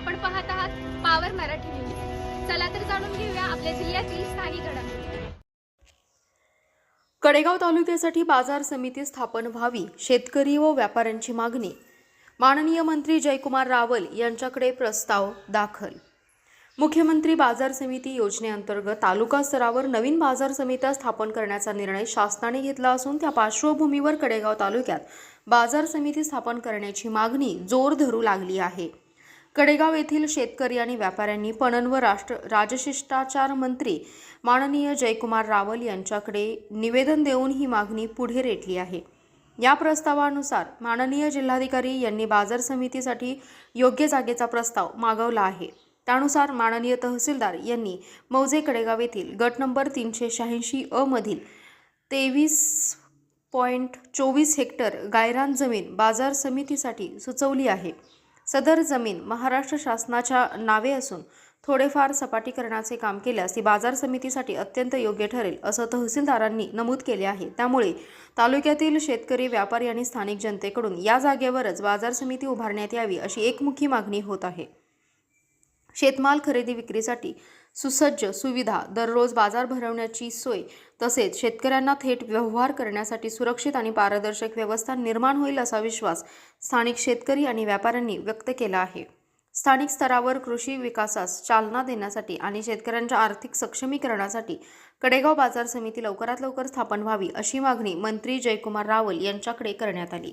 आपण पाहत आहात पावर मराठी न्यूज चला तर जाणून घेऊया आपल्या जिल्ह्यातील स्थानिक घडामोडी. कडेगाव तालुक्यासाठी बाजार समिती स्थापन व्हावी शेतकरी व व्यापाऱ्यांची मागणी. माननीय मंत्री जयकुमार रावल यांच्याकडे प्रस्ताव दाखल. मुख्यमंत्री बाजार समिती योजनेअंतर्गत तालुका स्तरावर नवीन बाजार समित्या स्थापन करण्याचा निर्णय शासनाने घेतला असून त्या पार्श्वभूमीवर कडेगाव तालुक्यात बाजार समिती स्थापन करण्याची मागणी जोर धरू लागली आहे. कडेगाव येथील शेतकरी आणि व्यापाऱ्यांनी पणन व राष्ट्र राजशिष्टाचार मंत्री माननीय जयकुमार रावल यांच्याकडे निवेदन देऊन ही मागणी पुढे रेटली आहे. या प्रस्तावानुसार माननीय जिल्हाधिकारी यांनी बाजार समितीसाठी योग्य जागेचा प्रस्ताव मागवला आहे. त्यानुसार माननीय तहसीलदार यांनी मौजे कडेगाव येथील गट नंबर तीनशे शहाऐंशी अ मधील तेवीस पॉईंट चोवीस हेक्टर गायरान जमीन बाजार समितीसाठी सुचवली आहे. सदर जमीन महाराष्ट्र शासनाच्या नावे असून थोडेफार सपाटीकरणाचे काम केल्यास ती बाजार समितीसाठी अत्यंत योग्य ठरेल असं तहसीलदारांनी नमूद केले आहे. त्यामुळे तालुक्यातील शेतकरी व्यापारी आणि स्थानिक जनतेकडून या जागेवरच बाजार समिती उभारण्यात यावी अशी एकमुखी मागणी होत आहे. शेतमाल खरेदी विक्रीसाठी सुसज्ज सुविधा दररोज बाजार भरवण्याची सोय तसेच शेतकऱ्यांना थेट व्यवहार करण्यासाठी सुरक्षित आणि पारदर्शक व्यवस्था निर्माण होईल असा विश्वास स्थानिक शेतकरी आणि व्यापाऱ्यांनी व्यक्त केला आहे. स्थानिक स्तरावर कृषी विकासास चालना देण्यासाठी आणि शेतकऱ्यांच्या आर्थिक सक्षमीकरणासाठी कडेगाव बाजार समिती लवकरात लवकर स्थापन व्हावी अशी मागणी मंत्री जयकुमार रावल यांच्याकडे करण्यात आली.